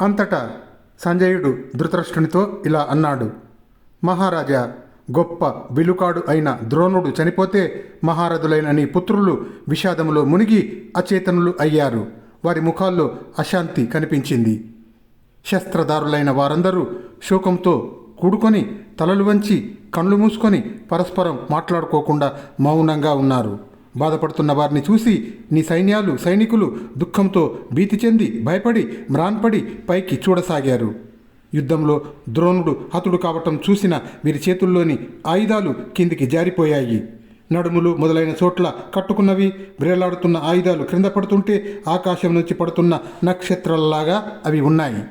అంతటా సంజయుడు ధృతరాష్ట్రునితో ఇలా అన్నాడు. మహారాజా గొప్ప విలుకాడు అయిన ద్రోణుడు చనిపోతే మహారథులైన నీ పుత్రులు విషాదములో మునిగి అచేతనులు అయ్యారు. వారి ముఖాల్లో అశాంతి కనిపించింది. శస్త్రదారులైన వారందరూ శోకంతో కూడుకొని తలలు వంచి కళ్ళు మూసుకొని పరస్పరం మాట్లాడుకోకుండా మౌనంగా ఉన్నారు. బాధపడుతున్న వారిని చూసి నీ సైన్యాలు సైనికులు దుఃఖంతో భీతి చెంది భయపడి మ్రాన్పడి పైకి చూడసాగారు. యుద్ధంలో ద్రోణుడు హతుడు కావటం చూసిన వీరి చేతుల్లోని ఆయుధాలు కిందికి జారిపోయాయి. నడుములు మొదలైన చోట్ల కట్టుకున్నవి బ్రేలాడుతున్న ఆయుధాలు క్రింద పడుతుంటే ఆకాశం నుంచి పడుతున్న నక్షత్రాలలాగా అవి ఉన్నాయి.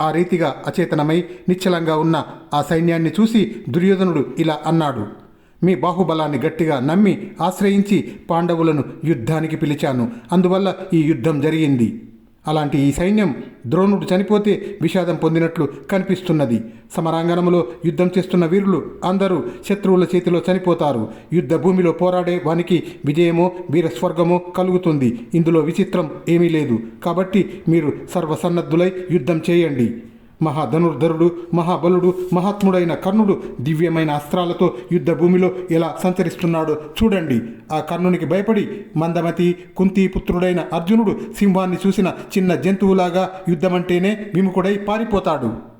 ఆ రీతిగా అచేతనమై నిశ్చలంగా ఉన్న ఆ సైన్యాన్ని చూసి దుర్యోధనుడు ఇలా అన్నాడు. మీ బాహుబలాన్ని గట్టిగా నమ్మి ఆశ్రయించి పాండవులను యుద్ధానికి పిలిచాను. అందువల్ల ఈ యుద్ధం జరిగింది. అలాంటి ఈ సైన్యం ద్రోణుడు చనిపోతే విషాదం పొందినట్లు కనిపిస్తున్నది. సమరాంగణంలో యుద్ధం చేస్తున్న వీరులు అందరూ శత్రువుల చేతిలో చనిపోతారు. యుద్ధ భూమిలో పోరాడే వానికి విజయమో వీరస్వర్గమో కలుగుతుంది. ఇందులో విచిత్రం ఏమీ లేదు. కాబట్టి మీరు సర్వసన్నద్ధులై యుద్ధం చేయండి. మహాధనుర్ధరుడు మహాబలుడు మహాత్ముడైన కర్ణుడు దివ్యమైన అస్త్రాలతో యుద్ధ భూమిలో ఎలా సంచరిస్తున్నాడో చూడండి. ఆ కర్ణునికి భయపడి మందమతి కుంతి పుత్రుడైన అర్జునుడు సింహాన్ని చూసిన చిన్న జంతువులాగా యుద్ధమంటేనే విముఖుడై పారిపోతాడు.